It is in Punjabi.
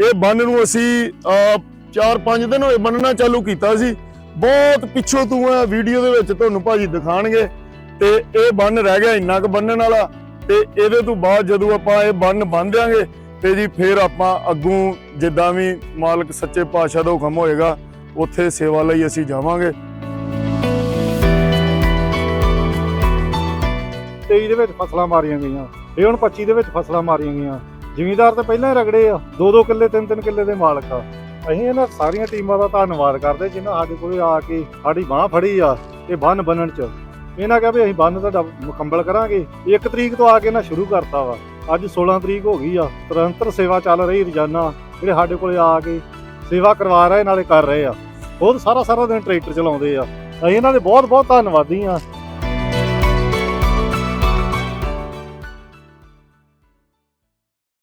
ਇਹ ਬੰਨ ਨੂੰ ਅਸੀਂ 4-5 ਦਿਨ ਹੋਏ ਬੰਨਣਾ ਚਾਲੂ ਕੀਤਾ ਸੀ। ਬਹੁਤ ਪਿੱਛੋਂ ਤੂੰ ਇਹ ਵੀਡੀਓ ਦੇ ਵਿੱਚ ਤੁਹਾਨੂੰ ਭਾਜੀ ਦਿਖਾਣਗੇ। ਤੇ ਇਹ ਬੰਨ ਰਹਿ ਗਿਆ ਇੰਨਾ ਕੁ ਬੰਨਣ ਵਾਲਾ। ਤੇ ਇਹਦੇ ਤੋਂ ਬਾਅਦ ਜਦੋਂ ਆਪਾਂ ਇਹ ਬੰਨ ਬੰਨ ਦਿਆਂਗੇ, ਤੇ ਜੀ ਫਿਰ ਆਪਾਂ ਅੱਗੋਂ ਜਿੱਦਾਂ ਵੀ ਮਾਲਕ ਸੱਚੇ ਪਾਤਸ਼ਾਹ ਦਾ ਹੁਕਮ ਹੋਏਗਾ, ਉੱਥੇ ਸੇਵਾ ਲਈ ਅਸੀਂ ਜਾਵਾਂਗੇ। 23 ਦੇ ਵਿੱਚ ਫਸਲਾਂ ਮਾਰੀਆਂ ਗਈਆਂ। ਇਹ ਹੁਣ 25 ਦੇ ਵਿੱਚ ਫਸਲਾਂ ਮਾਰੀਆਂ ਗਈਆਂ। ਜ਼ਿਮੀਂਦਾਰ ਤਾਂ ਪਹਿਲਾਂ ਹੀ ਰਗੜੇ ਆ, ਦੋ ਦੋ ਕਿੱਲੇ, ਤਿੰਨ ਤਿੰਨ ਕਿੱਲੇ ਦੇ ਮਾਲਕ ਆ। ਅਸੀਂ ਇਹਨਾਂ ਸਾਰੀਆਂ ਟੀਮਾਂ ਦਾ ਧੰਨਵਾਦ ਕਰਦੇ ਜਿਨ੍ਹਾਂ ਸਾਡੇ ਕੋਲ ਆ ਕੇ ਸਾਡੀ ਬਾਹ ਫੜੀ ਆ ਇਹ ਬੰਨ ਬੰਨਣ ਚ। ਇਹਨਾਂ ਕਿਹਾ ਵੀ ਅਸੀਂ ਬੰਨ ਤੁਹਾਡਾ ਮੁਕੰਮਲ ਕਰਾਂਗੇ। 1 ਤਰੀਕ ਤੋਂ ਆ ਕੇ ਇਹਨਾਂ ਸ਼ੁਰੂ ਕਰਤਾ ਵਾ। ਅੱਜ 16 ਤਰੀਕ ਹੋ ਗਈ ਆ ਨਿਰੰਤਰ ਸੇਵਾ ਚੱਲ ਰਹੀ ਰੋਜ਼ਾਨਾ। ਜਿਹੜੇ ਸਾਡੇ ਕੋਲ ਆ ਕੇ ਸੇਵਾ ਕਰਵਾ ਰਹੇ, ਨਾਲੇ ਕਰ ਰਹੇ ਆ। ਬਹੁਤ ਸਾਰਾ ਸਾਰਾ ਦਿਨ ਟਰੈਕਟਰ ਚਲਾਉਂਦੇ ਆ। ਅਸੀਂ ਇਹਨਾਂ ਦੇ ਬਹੁਤ ਬਹੁਤ ਧੰਨਵਾਦੀ ਆ।